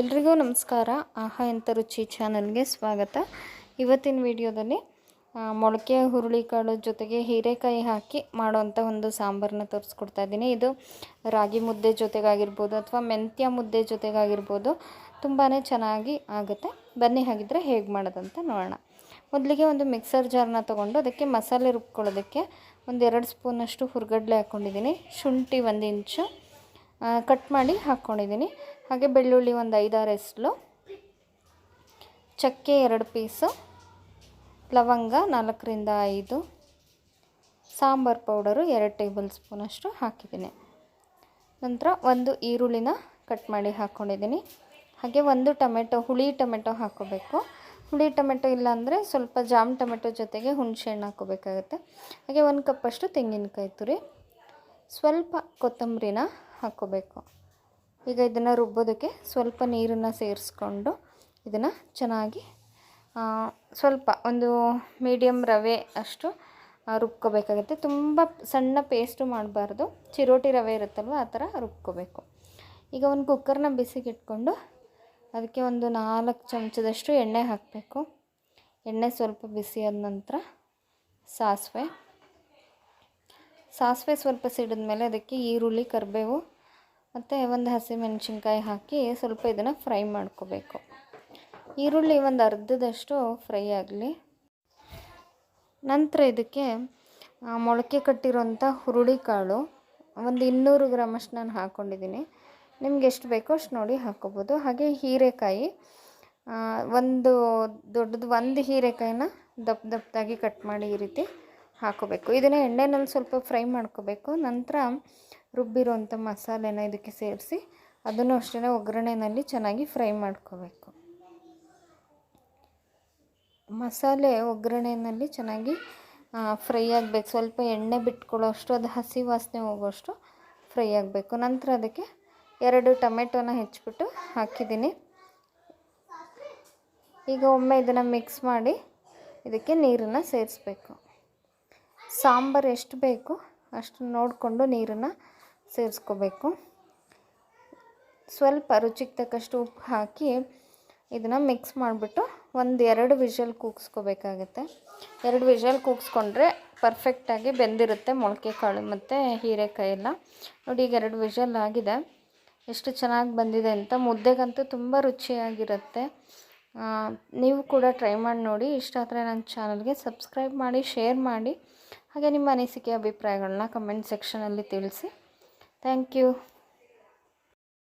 ಎಲ್ರಿಗೂ ನಮಸ್ಕಾರ. ಆಹಾ ಎಂಥ ರುಚಿ ಚಾನಲ್ಗೆ ಸ್ವಾಗತ. ಇವತ್ತಿನ ವಿಡಿಯೋದಲ್ಲಿ ಮೊಳಕೆ ಹುರುಳಿಕಾಳು ಜೊತೆಗೆ ಹೀರೆಕಾಯಿ ಹಾಕಿ ಮಾಡೋವಂಥ ಒಂದು ಸಾಂಬಾರನ್ನ ತೋರಿಸ್ಕೊಡ್ತಾ ಇದ್ದೀನಿ. ಇದು ರಾಗಿ ಮುದ್ದೆ ಜೊತೆಗಾಗಿರ್ಬೋದು ಅಥವಾ ಮೆಂತ್ಯ ಮುದ್ದೆ ಜೊತೆಗಾಗಿರ್ಬೋದು ತುಂಬಾ ಚೆನ್ನಾಗಿ ಆಗುತ್ತೆ. ಬನ್ನಿ, ಹಾಗಿದ್ರೆ ಹೇಗೆ ಮಾಡೋದಂತ ನೋಡೋಣ. ಮೊದಲಿಗೆ ಒಂದು ಮಿಕ್ಸರ್ ಜಾರ್ನ ತೊಗೊಂಡು ಅದಕ್ಕೆ ಮಸಾಲೆ ರುಬ್ಕೊಳ್ಳೋದಕ್ಕೆ ಒಂದು ಎರಡು ಸ್ಪೂನಷ್ಟು ಹುರ್ಗಡ್ಲೆ ಹಾಕ್ಕೊಂಡಿದ್ದೀನಿ. ಶುಂಠಿ ಒಂದು ಇಂಚು ಕಟ್ ಮಾಡಿ ಹಾಕ್ಕೊಂಡಿದ್ದೀನಿ. ಹಾಗೆ ಬೆಳ್ಳುಳ್ಳಿ ಒಂದು ಐದಾರು ಎಸ್ಲು ಚಕ್ಕೆ ಎರಡು ಪೀಸು, ಲವಂಗ ನಾಲ್ಕರಿಂದ ಐದು, ಸಾಂಬಾರು ಪೌಡರು ಎರಡು ಟೇಬಲ್ ಸ್ಪೂನಷ್ಟು ಹಾಕಿದ್ದೀನಿ. ನಂತರ ಒಂದು ಈರುಳ್ಳಿನ ಕಟ್ ಮಾಡಿ ಹಾಕ್ಕೊಂಡಿದ್ದೀನಿ ಹಾಗೆ ಒಂದು ಟೊಮೆಟೊ, ಹುಳಿ ಟೊಮೆಟೊ ಹಾಕೋಬೇಕು. ಹುಳಿ ಟೊಮೆಟೊ ಇಲ್ಲಾಂದರೆ ಸ್ವಲ್ಪ ಜಾಮ್ ಟೊಮೆಟೊ ಜೊತೆಗೆ ಹುಣಸೆಹಣ್ಣು ಹಾಕೋಬೇಕಾಗುತ್ತೆ. ಹಾಗೆ ಒಂದು ಕಪ್ಪಷ್ಟು ತೆಂಗಿನಕಾಯಿ ತುರಿ, ಸ್ವಲ್ಪ ಕೊತ್ತಂಬರಿನ ಹಾಕ್ಕೋಬೇಕು ಈಗ ಇದನ್ನು ರುಬ್ಬೋದಕ್ಕೆ ಸ್ವಲ್ಪ ನೀರನ್ನು ಸೇರಿಸ್ಕೊಂಡು ಇದನ್ನು ಚೆನ್ನಾಗಿ ಸ್ವಲ್ಪ ಒಂದು ಮೀಡಿಯಮ್ ರವೆ ಅಷ್ಟು ರುಬ್ಕೋಬೇಕಾಗುತ್ತೆ. ತುಂಬ ಸಣ್ಣ ಪೇಸ್ಟು ಮಾಡಬಾರ್ದು. ಚಿರೋಟಿ ರವೆ ಇರುತ್ತಲ್ವ, ಆ ಥರ ರುಬ್ಕೋಬೇಕು. ಈಗ ಒಂದು ಕುಕ್ಕರ್ನ ಬಿಸಿಗಿಟ್ಕೊಂಡು ಅದಕ್ಕೆ ಒಂದು ನಾಲ್ಕು ಚಮಚದಷ್ಟು ಎಣ್ಣೆ ಹಾಕಬೇಕು. ಎಣ್ಣೆ ಸ್ವಲ್ಪ ಬಿಸಿ ಆದ ನಂತರ ಸಾಸಿವೆ. ಸಾಸಿವೆ ಸ್ವಲ್ಪ ಸಿಡಿದ ಮೇಲೆ ಅದಕ್ಕೆ ಈರುಳ್ಳಿ, ಕರಿಬೇವು ಮತ್ತು ಒಂದು ಹಸಿಮೆಣಸಿನ್ಕಾಯಿ ಹಾಕಿ ಸ್ವಲ್ಪ ಇದನ್ನು ಫ್ರೈ ಮಾಡ್ಕೋಬೇಕು. ಈರುಳ್ಳಿ ಒಂದು ಅರ್ಧದಷ್ಟು ಫ್ರೈ ಆಗಲಿ. ನಂತರ ಇದಕ್ಕೆ ಮೊಳಕೆ ಕಟ್ಟಿರೋಂಥ ಹುರುಳಿಕಾಳು ಒಂದು ಇನ್ನೂರು ಗ್ರಾಮಷ್ಟು ನಾನು ಹಾಕ್ಕೊಂಡಿದ್ದೀನಿ ನಿಮ್ಗೆ ಎಷ್ಟು ಬೇಕೋ ಅಷ್ಟು ನೋಡಿ ಹಾಕ್ಕೋಬೋದು ಹಾಗೆ ಹೀರೆಕಾಯಿ ಒಂದು ದೊಡ್ಡದು ಒಂದು ಹೀರೆಕಾಯಿನ ದಪ್ಪ ದಪ್ಪದಾಗಿ ಕಟ್ ಮಾಡಿ ಈ ರೀತಿ ಹಾಕೋಬೇಕು. ಇದನ್ನು ಎಣ್ಣೆನಲ್ಲಿ ಸ್ವಲ್ಪ ಫ್ರೈ ಮಾಡ್ಕೋಬೇಕು. ನಂತರ ರುಬ್ಬಿರೋಂಥ ಮಸಾಲೆನ ಇದಕ್ಕೆ ಸೇರಿಸಿ ಅದನ್ನು ಅಷ್ಟೇ ಒಗ್ಗರಣೆಯಲ್ಲಿ ಚೆನ್ನಾಗಿ ಫ್ರೈ ಮಾಡ್ಕೋಬೇಕು. ಮಸಾಲೆ ಒಗ್ಗರಣೆಯಲ್ಲಿ ಚೆನ್ನಾಗಿ ಫ್ರೈ ಆಗಬೇಕು. ಸ್ವಲ್ಪ ಎಣ್ಣೆ ಬಿಟ್ಕೊಳ್ಳೋಷ್ಟು ಅದು ಹಸಿ ವಾಸನೆ ಹೋಗೋಷ್ಟು ಫ್ರೈ ಆಗಬೇಕು. ನಂತರ ಅದಕ್ಕೆ ಎರಡು ಟೊಮೆಟೊನ ಹೆಚ್ಚಿಬಿಟ್ಟು ಹಾಕಿದ್ದೀನಿ. ಈಗ ಒಮ್ಮೆ ಇದನ್ನು ಮಿಕ್ಸ್ ಮಾಡಿ ಇದಕ್ಕೆ ನೀರನ್ನು ಸೇರಿಸ್ಬೇಕು. ಸಾಂಬಾರು ಎಷ್ಟು ಬೇಕು ಅಷ್ಟು ನೋಡಿಕೊಂಡು ನೀರನ್ನು ಸೇರಿಸ್ಕೋಬೇಕು. ಸ್ವಲ್ಪ ರುಚಿಗೆ ತಕ್ಕಷ್ಟು ಉಪ್ಪು ಹಾಕಿ ಇದನ್ನು ಮಿಕ್ಸ್ ಮಾಡಿಬಿಟ್ಟು ಒಂದು ಎರಡು ವಿಷಲ್ ಕೂಗಿಸ್ಕೋಬೇಕಾಗತ್ತೆ. ಎರಡು ವಿಷಲ್ ಕೂಗಿಸ್ಕೊಂಡ್ರೆ ಪರ್ಫೆಕ್ಟಾಗಿ ಬೆಂದಿರುತ್ತೆ ಮೊಳಕೆ ಕಾಳು ಮತ್ತು ಹೀರೆಕಾಯಿ ಎಲ್ಲ ನೋಡಿ, ಈಗ ಎರಡು ವಿಷಲ್ ಆಗಿದೆ. ಎಷ್ಟು ಚೆನ್ನಾಗಿ ಬಂದಿದೆ ಅಂತ. ಮುದ್ದೆಗಂತೂ ತುಂಬ ರುಚಿಯಾಗಿರುತ್ತೆ. ನೀವು ಕೂಡ ಟ್ರೈ ಮಾಡಿ ನೋಡಿ. ಇಷ್ಟ ಆದರೆ ನನ್ನ ಚಾನಲ್ಗೆ ಸಬ್ಸ್ಕ್ರೈಬ್ ಮಾಡಿ, ಶೇರ್ ಮಾಡಿ. ಹಾಗೆ ನಿಮ್ಮ ಅನಿಸಿಕೆ ಅಭಿಪ್ರಾಯಗಳನ್ನ ಕಮೆಂಟ್ ಸೆಕ್ಷನಲ್ಲಿ ತಿಳಿಸಿ. Thank you